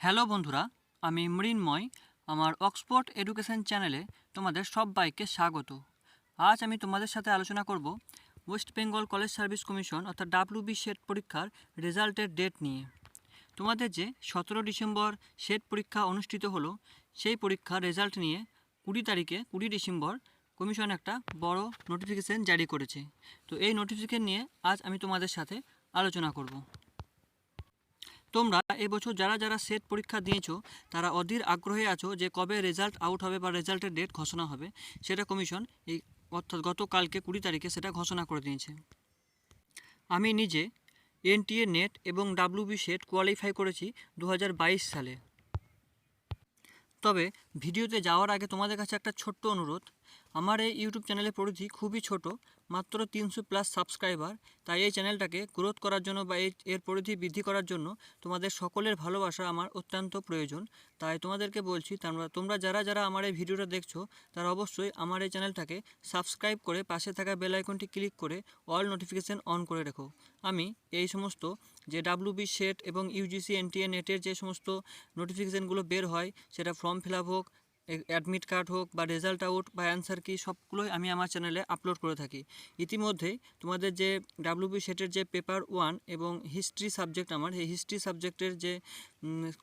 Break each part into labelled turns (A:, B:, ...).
A: Hello বন্ধুরা, আমি মৃন্ময়, আমার অক্সফোর্ড এডুকেশন চ্যানেলে তোমাদের সবাইকে স্বাগত। আজ আমি তোমাদের সাথে আলোচনা করব West Bengal college service commission অর্থাৎ ডাব্লিউবি সেট পরীক্ষার রেজাল্টের ডেট নিয়ে। তোমাদের যে সতেরো ডিসেম্বর সেট পরীক্ষা অনুষ্ঠিত হলো, সেই পরীক্ষার রেজাল্ট নিয়ে কুড়ি তারিখে, কুড়ি ডিসেম্বর কমিশন একটা বড় নোটিফিকেশন জারি করেছে। তো এই নোটিফিকেশন নিয়ে আজ আমি তোমাদের সাথে আলোচনা করব। তোমরা এবছর যারা যারা সেট পরীক্ষা দিয়েছ, তারা অধীর আগ্রহে আছো যে কবে রেজাল্ট আউট হবে বা রেজাল্টের ডেট ঘোষণা হবে, সেটা কমিশন এই অর্থাৎ গতকালকে কুড়ি তারিখে সেটা ঘোষণা করে দিয়েছে। আমি নিজে এনটিএ নেট এবং ডাব্লিউবি সেট কোয়ালিফাই করেছি দু হাজার বাইশ সালে। তবে ভিডিওতে যাওয়ার আগে তোমাদের কাছে একটা ছোট্ট অনুরোধ আমার এই ইউটিউব চ্যানেলের পরিধি খুবই ছোট, মাত্র তিনশো প্লাস সাবস্ক্রাইবার। তাই এই চ্যানেলটাকে গ্রোথ করার জন্য বা এর পরিধি বৃদ্ধি করার জন্য তোমাদের সকলের ভালোবাসা আমার অত্যন্ত প্রয়োজন। তাই তোমাদেরকে বলছি, তোমরা তোমরা যারা যারা আমার এই ভিডিওটা দেখছ, তারা অবশ্যই আমার এই চ্যানেলটাকে সাবস্ক্রাইব করে পাশে থাকা বেল আইকনটি ক্লিক করে অল নোটিফিকেশান অন করে রেখো। আমি এই সমস্ত যে ডাব্লিউবি সেট এবং ইউজিসি এনটিএ নেটের যে সমস্ত নোটিফিকেশানগুলো বের হয়, সেটা ফর্ম ফিল হোক অ্যাডমিট কার্ড হোক বা রেজাল্ট আউট বা অ্যান্সার কি সবগুলোই আমি আমার চ্যানেলে আপলোড করে থাকি। ইতিমধ্যেই তোমাদের যে ডাব্লিউবি সেটের যে পেপার ওয়ান এবং হিস্ট্রি সাবজেক্ট আমার এই হিস্ট্রি সাবজেক্টের যে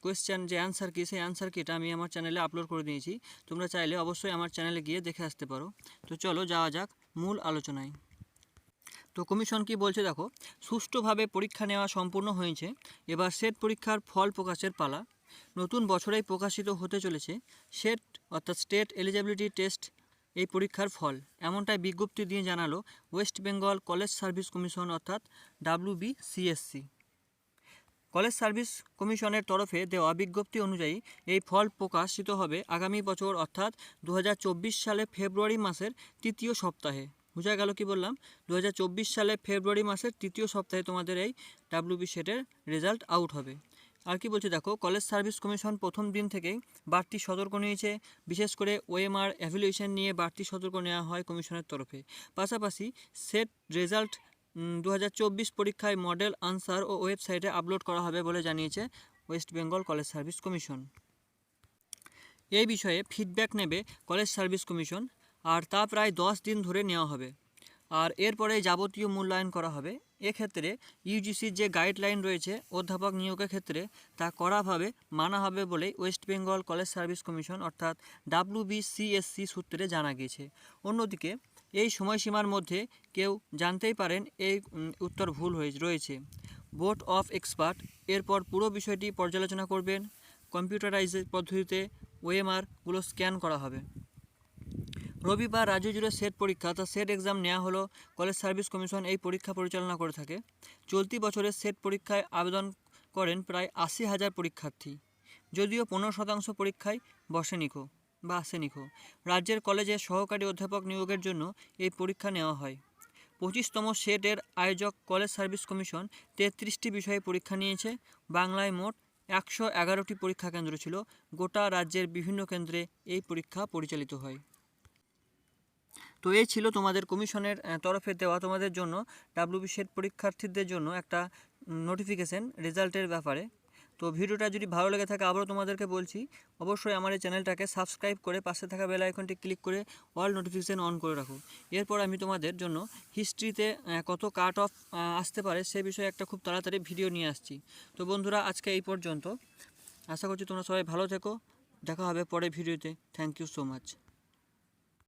A: কোয়েশ্চেন যে অ্যান্সার কি সেই অ্যান্সার কিটা আমি আমার চ্যানেলে আপলোড করে দিয়েছি। তোমরা চাইলে অবশ্যই আমার চ্যানেলে গিয়ে দেখে আসতে পারো। তো চলো যাওয়া যাক মূল আলোচনায়। তো কমিশন কি বলছে দেখো, সুষ্ঠুভাবে পরীক্ষা নেওয়া সম্পূর্ণ হয়েছে, এবার সেট পরীক্ষার ফল প্রকাশের পালা। নতুন বছরেই প্রকাশিত হতে চলেছে সেট, অর্থাৎ স্টেট এলিজিবিলিটি টেস্ট, এই পরীক্ষার ফল। এমনটাই বিজ্ঞপ্তি দিয়ে জানালো West Bengal college service commission, অর্থাৎ ডাব্লিউবি সিএসসি কলেজ সার্ভিস কমিশনের তরফে দেওয়া বিজ্ঞপ্তি অনুযায়ী এই ফল প্রকাশিত হবে আগামী বছর, অর্থাৎ দু হাজার চব্বিশ সালে ফেব্রুয়ারি মাসের তৃতীয় সপ্তাহে। বোঝা গেল কি বললাম? দু হাজার চব্বিশ সালে ফেব্রুয়ারি মাসের তৃতীয় সপ্তাহে তোমাদের এই ডাব্লিউবি সেটের রেজাল্ট আউট হবে। আর কি বলছে দেখো, কলেজ সার্ভিস কমিশন প্রথম দিন থেকেই বাড়তি সতর্ক নিয়েছে, বিশেষ করে ওএমআর অ্যাভুলেশন নিয়ে বাড়তি সতর্ক নেওয়া হয় কমিশনের তরফে। পাশাপাশি সেট রেজাল্ট দু হাজার চব্বিশ পরীক্ষায় মডেল আনসার ও ওয়েবসাইটে আপলোড করা হবে বলে জানিয়েছে West Bengal college service commission. এই বিষয়ে ফিডব্যাক নেবে কলেজ সার্ভিস কমিশন, আর তা প্রায় দশ দিন ধরে নেওয়া হবে। আর এরপরে যাবতীয় মূল্যায়ন করা হবে। এক্ষেত্রে ইউজিসির যে গাইডলাইন রয়েছে, অধ্যাপক নিয়োগের ক্ষেত্রে তা কড়াভাবে মানা হবে বলেই West Bengal college service commission অর্থাৎ ডাব্লিউবিসিএসসি সূত্রে জানা গিয়েছে। অন্যদিকে এই সময়সীমার মধ্যে কেউ জানতেই পারেন এই উত্তর ভুল হয়ে রয়েছে। বোর্ড অফ এক্সপার্ট এরপর পুরো বিষয়টি পর্যালোচনা করবেন। কম্পিউটারাইজ পদ্ধতিতে ওএমআরগুলো স্ক্যান করা হবে। রবিবার রাজ্য জুড়ে সেট পরীক্ষা, অর্থাৎ সেট এক্সাম নেওয়া হলো কলেজ সার্ভিস কমিশন এই পরীক্ষা পরিচালনা করে থাকে। চলতি বছরে সেট পরীক্ষায় আবেদন করেন প্রায় আশি হাজার পরীক্ষার্থী। যদিও পনেরো শতাংশ পরীক্ষায় বসেনিখো বা আসেনিখো রাজ্যের কলেজে সহকারী অধ্যাপক নিয়োগের জন্য এই পরীক্ষা নেওয়া হয়। পঁচিশতম সেটের আয়োজক কলেজ সার্ভিস কমিশন তেত্রিশটি বিষয়ে পরীক্ষা নিয়েছে। বাংলায় মোট একশো এগারোটি পরীক্ষা কেন্দ্র ছিল। গোটা রাজ্যের বিভিন্ন কেন্দ্রে এই পরীক্ষা পরিচালিত হয়। তো এই ছিল তোমাদের কমিশনের তরফে দেওয়া তোমাদের জন্য ডাব্লিউবি সেট পরীক্ষার্থীদের জন্য একটা নোটিফিকেশান রেজাল্টের ব্যাপারে। তো ভিডিওটা যদি ভালো লেগে থাকে আবারও তোমাদেরকে বলছি, অবশ্যই আমার এই চ্যানেলটাকে সাবস্ক্রাইব করে পাশে থাকা বেল আইকনটি ক্লিক করে অল নোটিফিকেশান অন করে রাখো। এরপর আমি তোমাদের জন্য হিস্ট্রিতে কত কাট অফ আসতে পারে সে বিষয়ে একটা খুব তাড়াতাড়ি ভিডিও নিয়ে আসছি। তো বন্ধুরা, আজকে এই পর্যন্ত। আশা করছি তোমরা সবাই ভালো থেকো। দেখা হবে পরে ভিডিওতে থ্যাংক ইউ সো মাচ